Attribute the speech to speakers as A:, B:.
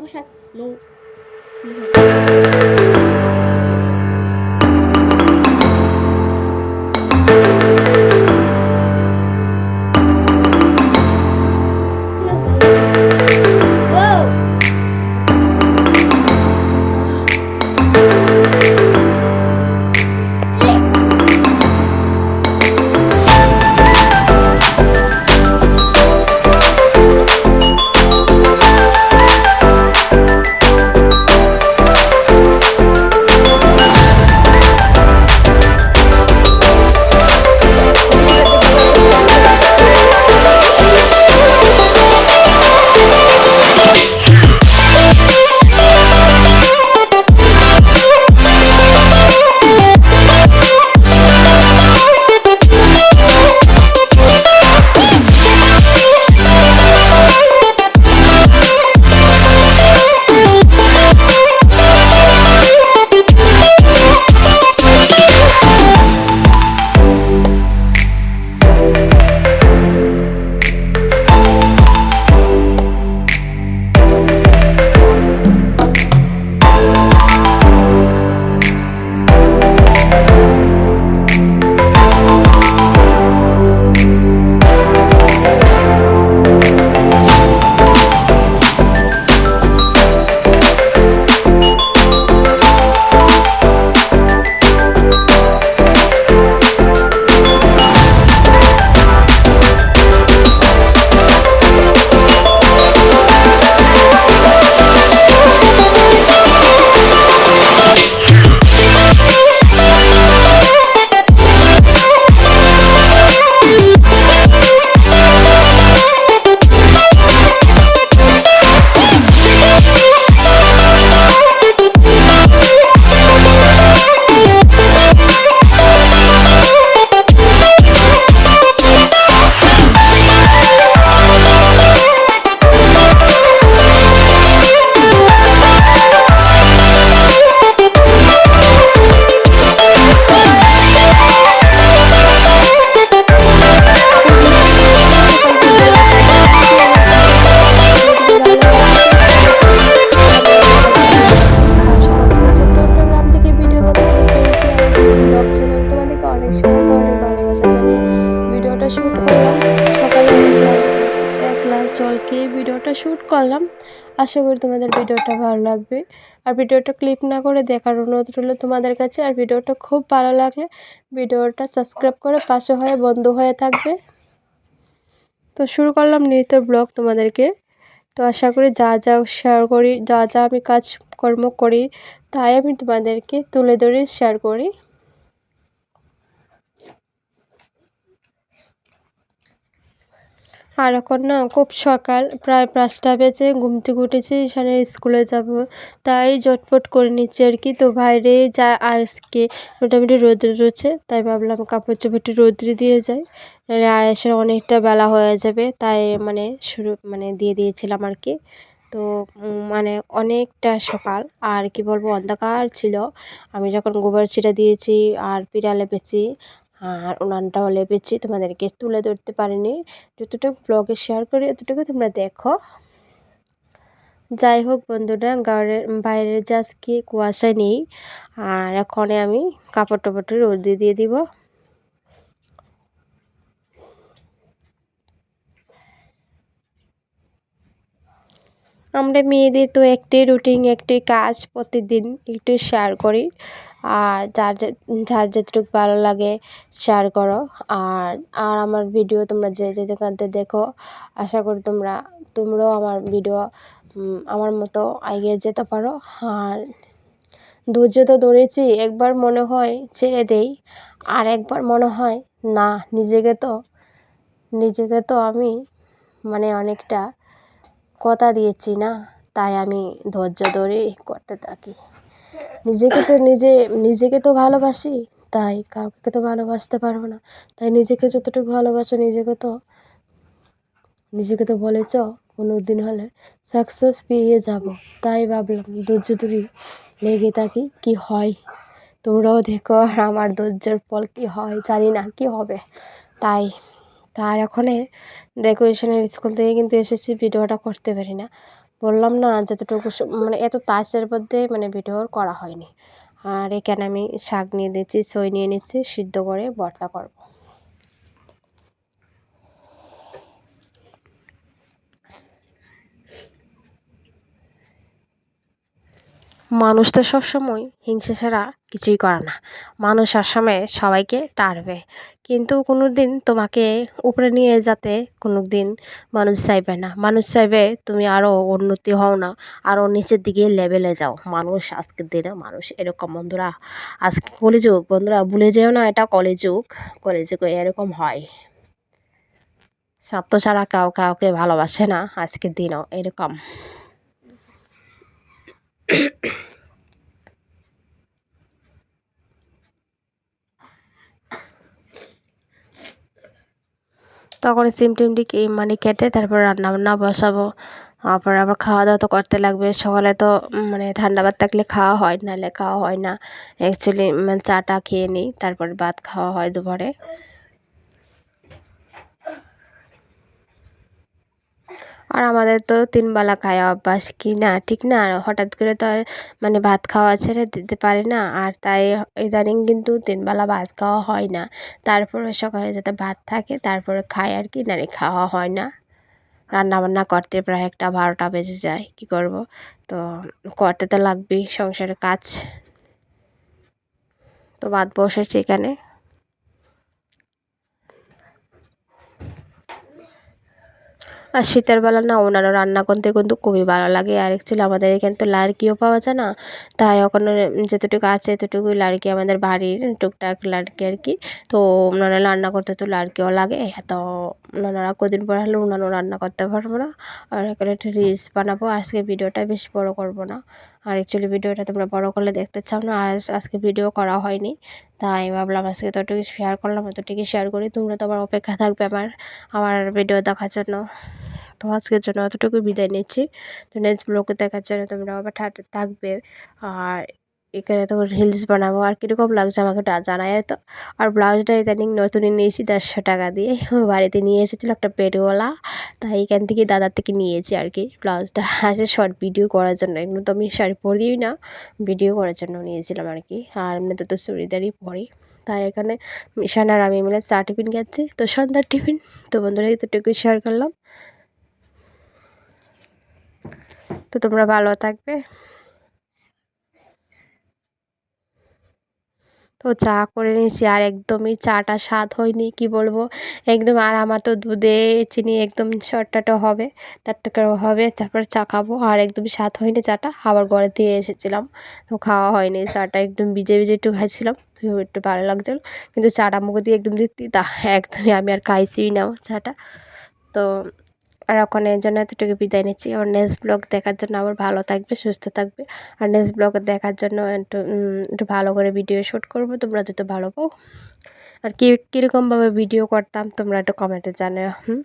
A: 不是，喽。嗯 shoot করলাম। আশা করি তোমাদের ভিডিওটা ভালো লাগবে। আর ভিডিওটা ক্লিপ না করে দেখার অনুরোধ রইল তোমাদের কাছে। আর ভিডিওটা খুব ভালো লাগলে ভিডিওটা সাবস্ক্রাইব করে পাশে হয়ে বন্ধ হয়ে থাকবে। তো শুরু করলাম নিত্য ব্লগ তোমাদেরকে। তো আশা করি যা যা শেয়ার করি, যা যা আমি কাজকর্ম করি, তাই আমি তোমাদেরকে তুলে ধরে শেয়ার করি। আর এখন না, খুব সকাল, প্রায় পাঁচটা বেজে ঘুম থেকে উঠেছি এখানে স্কুলে যাব। তাই জটপট করে নিচ্ছি আর কি। তো বাইরে যা আজকে মোটামুটি রোদ্র রয়েছে, তাই ভাবলাম কাপড় চোপড়টি রোদ্রে দিয়ে যাই। আয়েসের অনেকটা বেলা হয়ে যাবে, তাই মানে শুরু মানে দিয়ে দিয়েছিলাম আর কি। তো মানে অনেকটা সকাল, আর কি বলব, অন্ধকার ছিল। আমি যখন গোবর ছিটা দিয়েছি আর পিড়া লেপেছি আর উনানটাও লেপেছি তোমাদেরকে তুলে ধরতে পারিনি। যতটুকু ব্লগে শেয়ার করি, এতটুকু তোমরা দেখো। যাই হোক বন্ধুরা, গাড়ের, বাইরের জাজ কি কুয়াশা নেই, আর এখনে আমি কাপড় টাপড়টি রোদ দিয়ে দিব। আমরা মেয়েদের তো একটাই রুটিন একটাই কাজ প্রতিদিন, একটু শেয়ার করি। আর যার যার যেটুকু ভালো লাগে শেয়ার করো। আর আর আমার ভিডিও তোমরা যে যে যেখানতে দেখো, আশা করি তোমরা, তোমরাও আমার ভিডিও আমার মতো এগিয়ে যেতে পারো। আর ধৈর্য তো ধরেছি, একবার মনে হয় ছেড়ে দেই, আর একবার মনে হয় না, নিজেকে তো নিজেকে তো আমি মানে অনেকটা কথা দিয়েছি না, তাই আমি ধৈর্য ধরে করতে থাকি। নিজেকে তো নিজে, নিজেকে তো ভালোবাসি, তাই কাউকে তো ভালোবাসতে পারব না। তাই নিজেকে যতটুকু ভালোবাসো, নিজেকে তো নিজেকে তো বলেছ কোনো দিন হলে সাকসেস পেয়ে যাব। তাই ভাবলাম, ধৈর্য ধরে লেগে থাকি, কি হয়? তোমরাও দেখো আর আমার ধৈর্যের ফল কী হয়, জানি না কী হবে। তাই তার এখনে ডেকোরেশনের স্কুল থেকে কিন্তু এসেছি, ভিডিওটা করতে পারি না। বললাম না, যতটুকু মানে এত তাসের মধ্যে মানে ভিডিও করা হয়নি। আর এখানে আমি শাক নিয়ে দিচ্ছি সই নিয়ে নিচ্ছি সিদ্ধ করে ভর্তা করব। মানুষ তো সবসময় হিংসে ছাড়া কিছুই করে না। মানুষ সবসময় সবাইকে টারবে কিন্তু কোনো দিন তোমাকে উপরে নিয়ে যাতে কোনো দিন মানুষ চাইবে না। মানুষ চাইবে তুমি আরও উন্নতি হও না আরও নিচের দিকে লেভেলে যাও। মানুষ আজকের দিনে মানুষ এরকম বন্ধুরা, আজকে কলিযুগ। বন্ধুরা, ভুলে যেও না এটা কলিযুগ। কলিযুগে এরকম হয়। সত্য ছাড়া কাউ কাউকে ভালোবাসে না আজকের দিনও এরকম। তখন সিম টিমটি মানে কেটে তারপর রান্না বান্না বসাবো। তারপর আবার খাওয়া দাওয়া তো করতে লাগবে। সকালে তো মানে ঠান্ডা ভাত থাকলে খাওয়া হয় নাহলে খাওয়া হয় না। অ্যাকচুয়ালি মানে চাটা খেয়ে নিই, তারপর ভাত খাওয়া হয় দুপুরে। আর আমাদের তো তিন বেলা খাওয়া অভ্যাস কি না? ঠিক না? হঠাৎ করে তো মানে ভাত খাওয়া ছেড়ে দিতে পারি না। আর তাই ইদানিং কিন্তু তিন বেলা ভাত খাওয়া হয় না। তারপরে সকালে যাতে ভাত থাকে, তারপরে খাই আর কি। নাহলে খাওয়া হয় না। রান্না বান্না করতে প্রায় একটা বারোটা বেজে যায়। কি করব? তো করতে তো লাগবেই সংসারের কাজ। তো ভাত বসেছি এখানে। আর শীতের বেলা না অন্যান্য রান্না করতে কিন্তু খুবই ভালো লাগে। আর অ্যাকচুয়ালি আমাদের এখানে তো লাড়কিও পাওয়া যায় না। তাই ওখানে যতটুকু আছে এতটুকুই লাড়কি আমাদের বাড়ির টুকটাক লাড়কি আর কি। তো ওনারা রান্না করতে তো লাড়কিও লাগে। তো ওনারা কদিন পর হলে ওনারও রান্না করতে পারব না। আর এখানে একটা রিলস বানাবো। আজকে ভিডিওটা বেশি বড় করব না। আর অ্যাকচুয়ালি ভিডিওটা তোমরা বড় করলে দেখতে চাও না, আর আজকে ভিডিও করা হয়নি। তাই ভাবলাম আজকে ততটুকু শেয়ার করলাম এতটুকু শেয়ার করি। তোমরা তো আমার অপেক্ষা থাকবে আমার আমার ভিডিও দেখার জন্য। তো আজকের জন্য অতটুকু বিদায় নিচ্ছি। তো নেক্সট ব্লগে দেখার জন্য তোমরা আবার থাকবে। আর এখানে তো রিলস বানাবো। আর কীরকম লাগছে আমাকে জানাই তো? আর ব্লাউজটা ইদানিং নতুনই নিয়েছি দেড়শো টাকা দিয়ে। বাড়িতে নিয়ে এসেছিল একটা পেটওয়ালা। তাই এখান থেকে দাদার থেকে নিয়েছি আর কি ব্লাউজটা। আছে শর্ট ভিডিও করার জন্য। এগুলো তো আমি শাড়ি পরিই না। ভিডিও করার জন্য নিয়েছিলাম আর কি। আর এমনিতে তো তো চুড়িদারই পরি। তাই এখানে মিশান আর আমি মিলে চা টিফিন খাচ্ছি। তো সন্ধ্যার টিফিন। তো বন্ধুরা এতটুকু শেয়ার করলাম। তো তোমরা ভালো থাকবে। তো চা করে নিয়েছি আর একদমই চাটা স্বাদ হয়নি, কি বলব? একদম আর আমার তো দুধে চিনি একদম শর্টটাটা হবে টাটকা হবে, তারপর চা খাব আর একদম স্বাদ হয়নি চাটা, আবার ঘরে দিয়ে এসেছিলাম, তো খাওয়া হয়নি, চাটা একদম ভিজে ভিজে একটু খাইছিলাম একটু ভালো লাগছিল, কিন্তু চাটা মুখে দিয়ে একদম দিতি তা একদমই আমি আর খাইছিই না চাটা, তো আর ওখানে এই জন্য এতটুকু বিদায় নিচ্ছি। আর নেক্সট ব্লগ দেখার জন্য আবার ভালো থাকবে, সুস্থ থাকবে। আর নেক্সট ব্লগ দেখার জন্য একটু একটু ভালো করে ভিডিও শ্যুট করব। তোমরা যদি ভালো পাও। আর কী, কীরকমভাবে ভিডিও করতাম তোমরা একটু কমেন্টে জানাও, হুম?